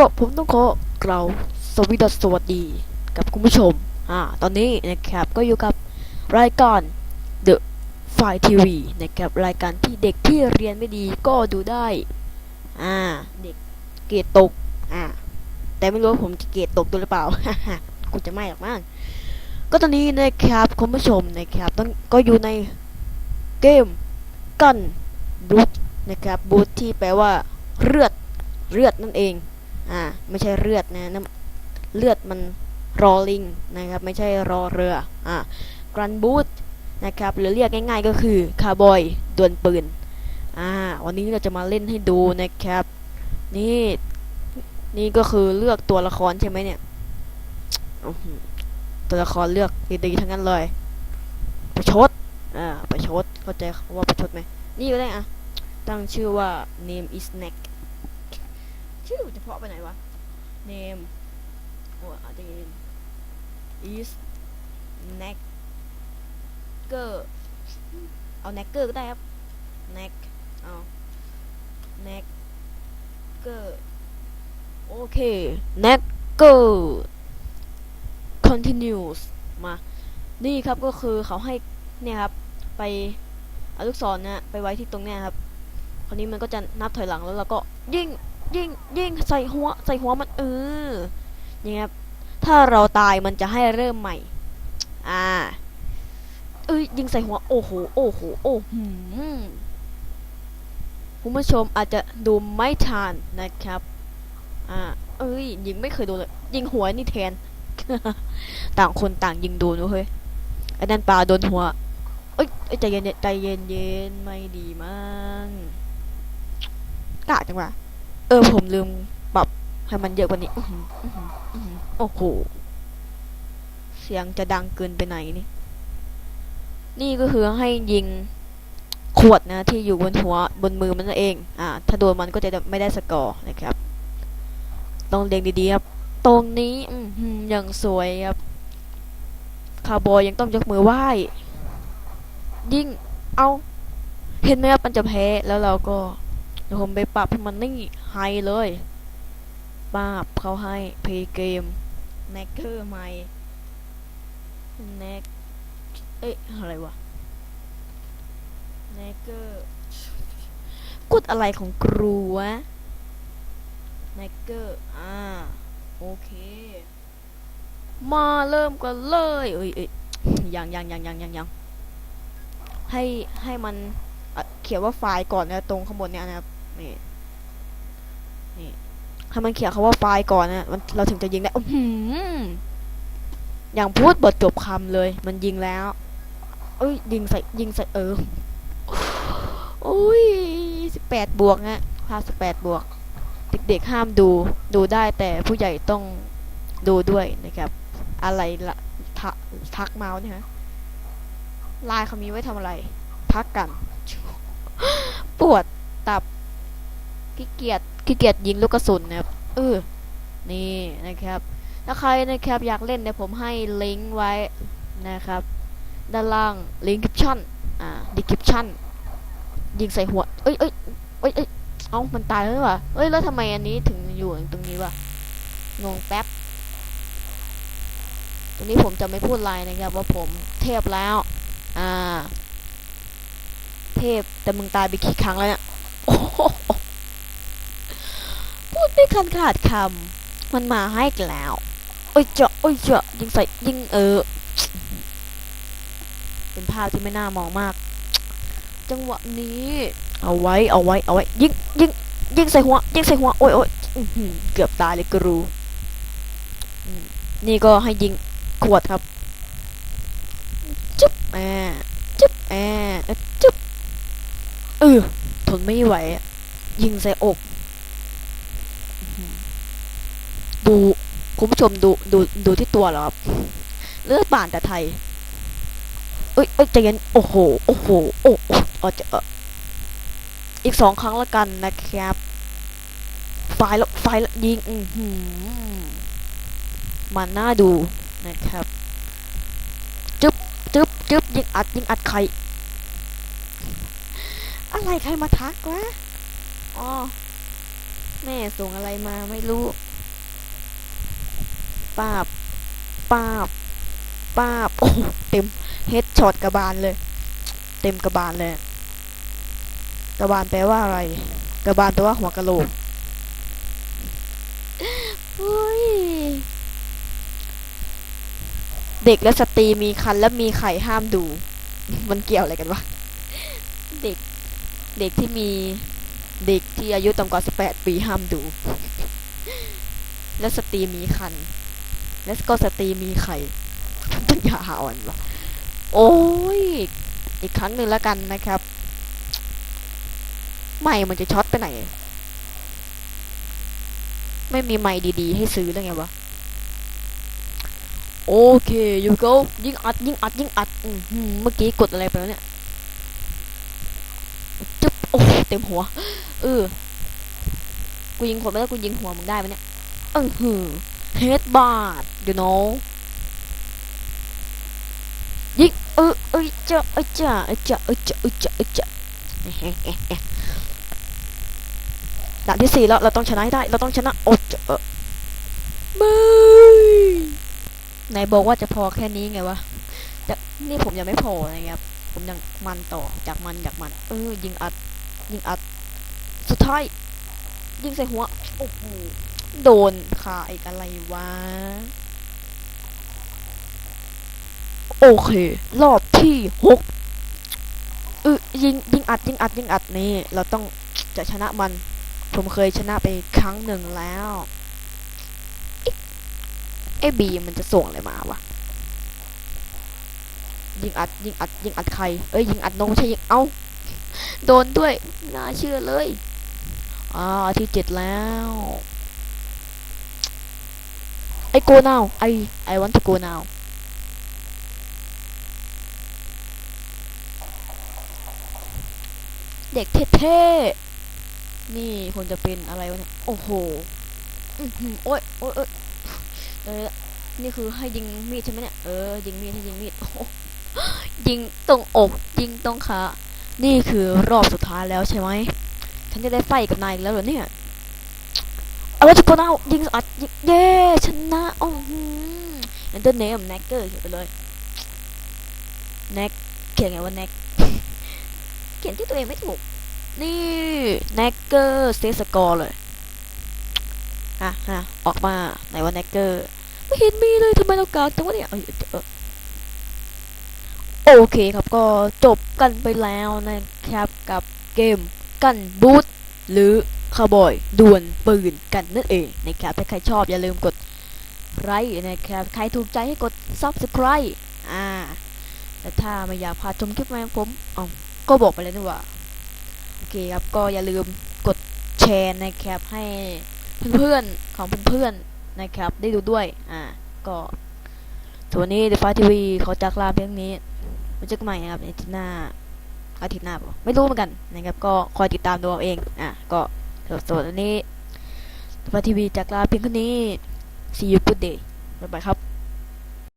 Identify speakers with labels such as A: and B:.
A: วผมต้องขอกล่าวสวัสดีสวัสดีกับคุณผู้ชม อ่า ตอนนี้นะครับก็อยู่กับรายการ The File TV นะครับรายการที่เด็กที่เรียนไม่ดีก็ดูได้ อ่า เด็กเกรดตก อ่า แต่ไม่รู้ว่าผมจะเกรดตกด้วยหรือเปล่ากูจะไม่หรอกมั้งก็ตอนนี้นะครับคุณผู้ชมนะครับต้องก็อยู่ในเกมกันบูทนะครับบูทที่แปลว่าเลือดเลือดนั่นเอง อ่าไม่ใช่เลือดนะน้ำเลือดมันรอลิงนะครับไม่ใช่รอเรืออ่ากรันบูทนะครับหรือเรียกง่ายๆก็คือคาร์บอยดวลปืนอ่าวันนี้เราจะมาเล่นให้ดูนะครับ นี่นี่ก็คือเลือกตัวละครใช่ไหมเนี่ยตัวละครเลือกดีๆทั้งนั้นเลยประชดอ่าประชดเข้าใจว่าประชดไหมนี่ก็ได้อะตั้งชื่อว่า name is neck ชื่อจะเพาะไปไหนวะ name โอ้อาจจะยิน is necker เอา necker ก็ได้ครับ neck เอา necker โอเค necker continues มา นี่ครับก็คือเขาให้เนี่ยครับ ไปเอาลูกศรนะไปไว้ที่ตรงเนี้ยครับ คราวนี้มันก็จะนับถอยหลังแล้วเราก็ยิง ยิงยิงใส่หัวใส่หัวมันเอออย่างเงี้ยครับถ้าเราตายมันจะให้เริ่มใหม่ อ่า เอ้ยยิงใส่หัวโอ้โหโอ้โหโอ้หืมคุณผู้ชมอาจจะดูไม่ทันนะครับ อ่า เอ้ย ยิงไม่เคยโดนเลย ยิงหัวนี่แทน ต่างคนต่างยิงโดนเว้ยไอ้นั่นปลาโดนหัว เอ้ยเอ้ใจเย็นใจเย็นเย็นไม่ดีมั้งกะจังวะ เออผมลืมปรับให้มันเยอะกว่านี้โอ้โหเสียงจะดังเกินไปไหนนี่ นี่ก็คือให้ยิงขวดนะที่อยู่บนหัวบนมือมันเอง อ่า ถ้าโดนมันก็จะไม่ได้สกอร์นะครับ ต้องเล็งดีๆครับ ตรงนี้อือหือย่างสวยครับ คาวบอยยังต้องยกมือไหว้ ยิ่งเอา เห็นไหมครับมันจะแพ้แล้วเราก็ ดี๋ยวผมไปปรับให้มันนี่ไฮเลยปราบเขาให้เพย์เกมแนกเกอร์ใหม่แนกเอ้ยอะไรวะแนกเกอร์กดอะไรของครูวะแนกเกอร์อ่าโอเค มาเริ่มกันเลยเอ้ยเอ้ยยังยังยังยังยังยังให้ให้มันเอ่อเขียนว่าไฟล์ก่อนนะตรงข้างบนเนี่ยนะครับ นี่นี่ให้มันเขียนคาว่าไฟล์ก่อนนะมันเราถึงจะยิงได้อื้อย่างพูดบทจบคำเลย มันยิงแล้ว เอ้ยยิงใส่ยิงใส่เออโอ้ยสิบแปดบวกนะภาสิบแปดบวก เด็กๆห้ามดู ดูได้แต่ผู้ใหญ่ต้องดูด้วยนะครับ อะไรละททักเมาส์เนี่ยฮะลายเขามีไว้ทำอะไร พักกัน ปวดตับ ขี้เกียจขี้เกียจยิงลูกกระสุนนะครับเออนี่นะครับ ถ้าใครนะครับอยากเล่นเนี่ยผมให้ลิงก์ไว้นะครับ ด้านล่างลิงก์คริปชั่นอ่าดีคริปชั่นยิงใส่หัว เอ้ยเอ้ยเอ้ยเอ้ยเอ้ามันตายแล้วนี่หวะเอ้ยแล้วทำไมอันนี้ถึงอยู่ตรงนี้วะงงแป๊บตรงนี้ผมจะไม่พูดไลน์นะครับ ว่าผมเทพแล้ว อ่า เทพแต่มึงตายไปกี่ครั้งแล้วเนี่ย พูดไม่คันขาดคำมันมาให้กแล้วโอ้ยเจาะโอ้ยเจาะยิงใส่ยิงเออ เป็นภาพที่ไม่น่ามองมาก จังหวะนี้ เอาไว้เอาไว้เอาไว้ ยิงยิงยิงใส่หัวยิงใส่หัวโอ้ยโอ้ยเกือบตายเลยกรูนี่ก็ให้ยิงขวดครับ จุ๊บแอจุ๊บแอจุ๊บเออทนไม่ไหว ยิงใส่อก ดูคุณผู้ชมดูดูดูที่ตัวเหรอครับเลือดบานแต่ไทยเอ้ยเอ้ยใจเย็นโอ้โหโอ้โหโอ้โหอ๋อจะเอออีกสองครั้งละกันนะครับไฟแล้วไฟแล้วยิงอือหือมันน่าดูนะครับจึ๊บจึ๊บจึ๊บยิงอัดยิงอัดใครอะไรใครมาทักวะอ๋อแม่ส่งอะไรมาไม่รู้ ป้าบ ป้าบ ป้าบ โอ้โหเต็มเฮดช็อตกระบาลเลย เต็มกระบาลเลย กระบาลแปลว่าอะไร กระบาลแปลว่าหัวกะโหลกเฮ้ยเด็กและสตรีมีคันและมีไข่ห้ามดู มันเกี่ยวอะไรกันวะ เด็ก เด็กที่มีเด็กที่อายุต่ำกว่า 18 ปีห้ามดู และสตรีมีคัน และก็สตีมีไข่ปัญญาอ่อนวะโอ้ย อีกครั้งหนึ่งแล้วกันนะครับ ไม่มันจะช็อตไปไหน ไม่มีไม่ดีๆ ให้ซื้อแล้วไงวะ โอเคยูโกยิงอัด ยิงอัด ยิงอัดอือหือเมื่อกี้กดอะไรไปแล้วเนี่ยจุ๊บโอ้เต็มหัว เออ กูยิงคนไม่ได้กูยิงหัวมึงได้ไหมเนี่ยเออหือ เฮดบาด you know ยิงเออเอ้ยจ้าเอ้ยจ้าเอ้ยจ้าเอ้ยจ้าเอ้ยจ้าเอ้ยจ้าด่านที่สี่แล้วเราต้องชนะให้ได้เราต้องชนะโอ้เจ้าไม่ไหนบอกว่าจะพอแค่นี้ไงวะแต่นี่ผมยังไม่พอนะครับผมยังมันต่อจากมันจากมัน เออยิงอัดยิงอัดสุดท้ายยิงใส่หัวโอ้โห โดนขาอีกอะไรวะ โอเค รอบที่หกเออยิงยิงอัดยิงอัดยิงอัดนี่ เราต้องจะชนะมัน ผมเคยชนะไปครั้งหนึ่งแล้วไอ้บีมันจะส่งอะไรมาวะยิงอัดยิงอัดยิงอัดใคร เอ้ยยิงอัดนกไม่ใช่ยิง เอ้า โดนด้วย น่าเชื่อเลย อ่าที่เจ็ดแล้ว ไอ go now ไอ I want to go now เด็กเท่ๆ นี่คนจะเป็นอะไรวะเนี่ย โอ้โหอื้อหือโอ้ยโอ้ยโอ้ยเออ นี่คือให้ยิงมีดใช่ไหมเนี่ย เออ ยิงมีดให้ยิงมีดโอ้โหยิงตรงอก ยิงตรงขา นี่คือรอบสุดท้ายแล้วใช่ไหม ฉันจะได้ไฟกับนายอีกแล้วเหรอเนี่ย เอาละทุกคนเอายิงอัดยิงเย้ชนะโอ้โหเอนเตอร์เนมแน็กเกอร์เขียนไปเลยแน็กเขียนไงว่าแน็กเขียนที่ตัวเองไม่ถูก นี่แน็กเกอร์เซสกอร์เลยอะฮะออกมาไหนว่าแน็กเกอร์ไม่เห็นมีเลยทำไมเรากากจังวะเนี่ยโอเคครับก็จบกันไปแล้วนะครับกับเกมกันบูทหรือ คาร์บอยดวลปืนกันนั่นเองนะครับถ้าใครชอบอย่าลืมกดไลค์นะครับใครถูกใจให้กด subscribe อ่าแต่ถ้าไม่อยากพลาดชมคลิปใหม่ของผมอ๋อก็บอกไปเลยนี่ว่าโอเคครับก็อย่าลืมกดแชร์นะครับให้เพื่อนๆของเพื่อนๆนะครับ ได้ดูด้วยอ่าก็ส่วนนี้เดฟ้าทีวีขอจากลาเพียงนี้ไว้เจอกันใหม่นะครับในอาทิตย์หน้าอาทิตย์หน้าเปล่าไม่รู้เหมือนกันนะครับก็คอยติดตามดูเอาเองอะก็ ส่วนอันนี้มาทีวีจากลาเพียงแค่นี้ see you good day บ๊ายบายครับ